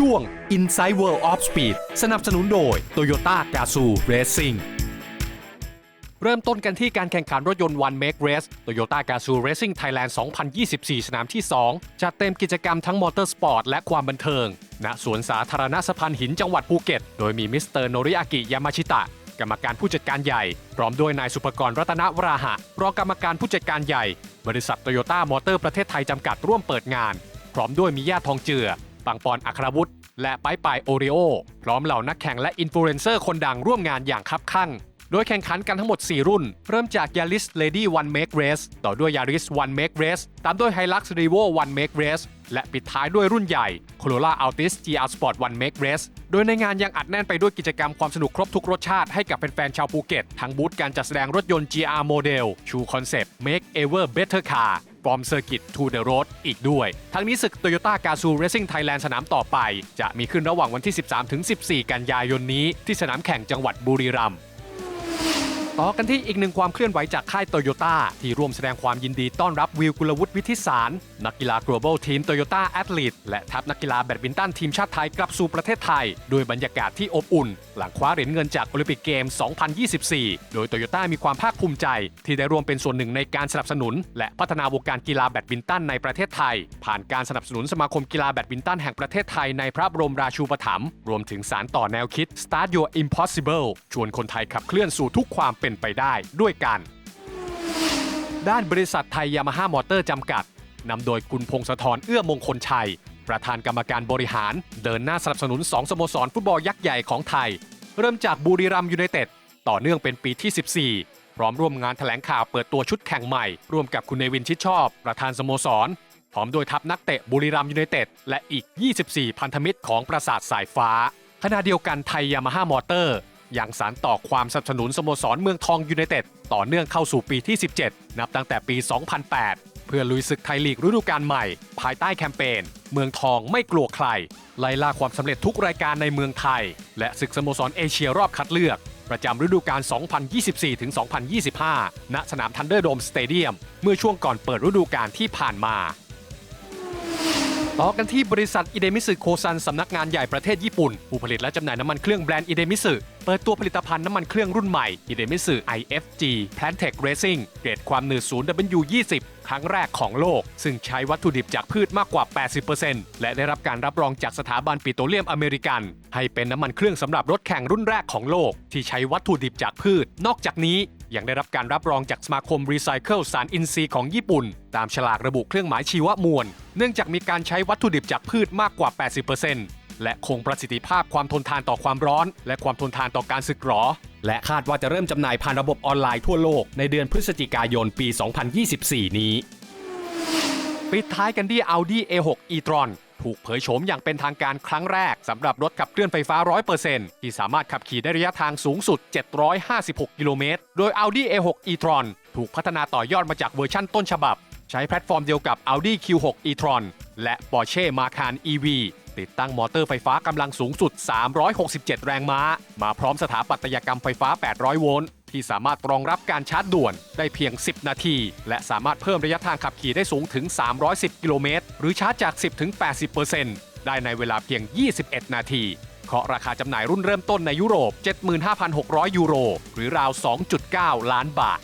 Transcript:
ช่วง Inside World of Speed สนับสนุนโดย Toyota Gazoo Racing เริ่มต้นกันที่การแข่งขันรถยนต์ One Make Race Toyota Gazoo Racing Thailand 2024 สนามที่ 2 จัดเต็มกิจกรรมทั้งมอเตอร์สปอร์ตและความบันเทิง ณ สวนสาธารณะสะพานหินจังหวัดภูเก็ต โดยมีมิสเตอร์โนริอากิ ยามาชิตะ กรรมการผู้จัดการใหญ่ พร้อมด้วยนายสุภกรรัตนวราหะ รองกรรมการผู้จัดการใหญ่ บริษัทโตโยต้ามอเตอร์ประเทศไทยจำกัดร่วมเปิดงาน พร้อมด้วยมีญาติทองเจือ ปังปอนอัครวุฒิและป้ายปายโอริโอพร้อมเหล่านักแข่งและอินฟลูเอนเซอร์คนดังร่วมงานอย่างคับคั่ง โดยแข่งขันกันทั้งหมด 4 รุ่น เริ่มจาก Yaris Lady One Make Race ต่อด้วย Yaris One Make Race ตามด้วย Hilux Revo One Make Race และปิดท้ายด้วยรุ่นใหญ่ Corolla Altis GR Sport One Make Race โดยในงานยังอัดแน่นไปด้วยกิจกรรมความสนุกครบทุกรสชาติให้กับแฟนๆชาวภูเก็ต ทั้งบูธการจัดแสดงรถยนต์ GR Model ชูคอนเซปต์ Make Ever Better Car From Circuit to the Road อีกด้วย ทั้งนี้ศึก Toyota Gazoo Racing Thailand สนามต่อไป จะมีขึ้นระหว่างวันที่ 13-14 กันยายนนี้ ที่สนามแข่งจังหวัดบุรีรัมย์ ต่อกันที่อีกหนึ่งความเคลื่อนไหวจากค่ายโตโยต้าที่ร่วมแสดงความยินดีต้อนรับวิวกุลวุฒิวิทิสาร นักกีฬา global team Toyota Athlete และทัพนักกีฬาแบดมินตันทีมชาติไทยกลับสู่ประเทศไทย โดยบรรยากาศที่อบอุ่น หลังคว้าเหรียญเงินจากโอลิมปิกเกม 2024 โดยโตโยต้ามีความภาคภูมิใจ ที่ได้ร่วมเป็นส่วนหนึ่งในการสนับสนุน และพัฒนาวงการกีฬาแบดมินตันในประเทศไทย ผ่านการสนับสนุนสมาคมกีฬาแบดมินตันแห่งประเทศไทยในพระบรมราชูปถัมภ์รวมถึงสารต่อแนวคิด Start Your Impossible ชวนคนไทยขับเคลื่อนสู่ทุกความเป็นไปได้ด้วยกัน ด้านบริษัทไทยยามาฮ่ามอเตอร์จำกัดนำโดยคุณพงศธรเอื้อมงคลชัย ประธานกรรมการบริหาร เดินหน้าสนับสนุน 2 สโมสรฟุตบอลยักษ์ใหญ่ของไทย เริ่มจากบุรีรัมยูไนเต็ดต่อเนื่องเป็นปีที่ 14 พร้อมร่วมงานแถลงข่าวเปิดตัวชุดแข่งใหม่ ร่วมกับคุณเนวินชิดชอบ ประธานสโมสร พร้อมโดยทัพนักเตะบุรีรัมย์ยูไนเต็ดและอีก 24 พันธมิตรของปราสาทสายฟ้าขณะเดียวกันไทยยามาฮ่ามอเตอร์ ยังสารต่อความสนับสนุนสโมสรเมืองทองยูไนเต็ดต่อเนื่องเข้าสู่ปีที่ 17 นับตั้งแต่ปี 2008 เพื่อลุยศึกไทยลีกฤดูกาลใหม่ ภายใต้แคมเปญเมืองทองไม่กลัวใคร ไล่ล่าความสำเร็จทุกรายการในเมืองไทย และศึกสโมสรเอเชียรอบคัดเลือก ประจำฤดูกาล 2024-2025 ณ สนามทันเดอร์โดมสเตเดียม เมื่อช่วงก่อนเปิดฤดูกาลที่ผ่านมาต่อกันที่บริษัทอิเดมิสึโคซันสำนักงานใหญ่ประเทศญี่ปุ่น ผู้ผลิตและจำหน่ายน้ำมันเครื่องแบรนด์อิเดมิสึ ปิดตัวผลิตภัณฑ์น้ำมันเครื่องรุ่นใหม่อิเดมิสึ IFG Plantech Racing เกรดความหนืด 0W20 ครั้งแรกของโลก ซึ่งใช้วัตถุดิบจากพืชมากกว่า 80%และได้รับการรับรองจากสถาบันปิโตรเลียมอเมริกัน ให้เป็นน้ำมันเครื่องสำหรับรถแข่งรุ่นแรกของโลก ที่ใช้วัตถุดิบจากพืช นอกจากนี้ยังได้รับการรับรองจากสมาคมรีไซเคิลสารอินทรีย์ของญี่ปุ่น ตามฉลากระบุเครื่องหมายชีวมวล เนื่องจากมีการใช้วัตถุดิบจากพืชมากกว่า 80% และคงประสิทธิภาพความทนทานต่อความร้อน และความทนทานต่อการสึกหรอ และคาดว่าจะเริ่มจำหน่ายผ่านระบบออนไลน์ทั่วโลกในเดือนพฤศจิกายนปี 2024 นี้ ปิดท้ายกันที่ Audi A6 e-tron ถูกเผยโฉมอย่างเป็นทางการครั้งแรกสำหรับรถขับเคลื่อนไฟฟ้า 100%ที่สามารถขับขี่ได้ระยะทางสูงสุด 756 กิโลเมตร โดย Audi A6 e-tron ถูกพัฒนาต่อยอดมาจากเวอร์ชั่นต้นฉบับ ใช้แพลตฟอร์มเดียวกับ Audi Q6 e-tron และ Porsche Macan EV ติดตั้งมอเตอร์ไฟฟ้ากำลังสูงสุด 367 แรงม้า มาพร้อมสถาปัตยกรรมไฟฟ้า 800 โวลต์ที่สามารถรองรับการชาร์จด่วนได้เพียง 10 นาที และสามารถเพิ่มระยะทางขับขี่ได้สูงถึง 310 กิโลเมตร หรือชาร์จจาก 10-80%ได้ในเวลาเพียง 21 นาทีเคาะราคาจำหน่ายรุ่นเริ่มต้นในยุโรป 75,600 ยูโร หรือราว 2.9 ล้านบาท